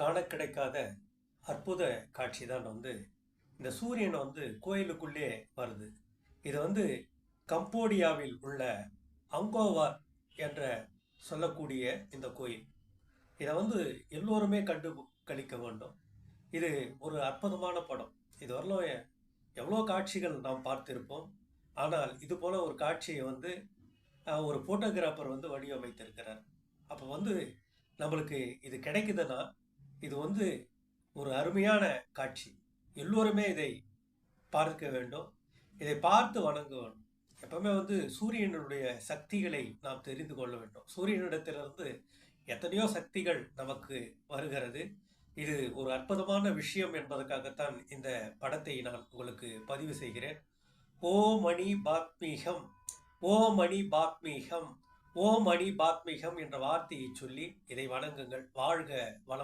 காண கிடைக்காத அற்புத காட்சி தான் வந்து இந்த சூரியன் வந்து கோயிலுக்குள்ளே வருது. இது வந்து கம்போடியாவில் உள்ள அங்கோவார் என்ற சொல்லக்கூடிய இந்த கோயில். இதை வந்து எல்லோருமே கண்டு கழிக்க வேண்டும். இது ஒரு அற்புதமான படம். இதுவரையிலும் எவ்வளோ காட்சிகள் நாம் பார்த்திருப்போம். ஆனால் இது போல ஒரு காட்சியை வந்து ஒரு ஃபோட்டோகிராஃபர் வந்து வடிவமைத்திருக்கிறார். அப்போ வந்து நம்மளுக்கு இது கிடைக்குதுன்னா இது வந்து ஒரு அருமையான காட்சி. எல்லோருமே இதை பார்க்க வேண்டும். இதை பார்த்து வணங்க வேண்டும். எப்பவுமே வந்து சூரியனுடைய சக்திகளை நாம் தெரிந்து கொள்ள வேண்டும். சூரியனிடத்திலிருந்து எத்தனையோ சக்திகள் நமக்கு வருகிறது. இது ஒரு அற்புதமான விஷயம் என்பதற்காகத்தான் இந்த படத்தை நான் உங்களுக்கு பதிவு செய்கிறேன். ஓ மணி பாத்மீகம் ஓ மணி பாத்மீகம் ஓ மணி பாத்மீகம் என்ற வார்த்தையை சொல்லி இதை வணங்குங்கள். வாழ்க வளம்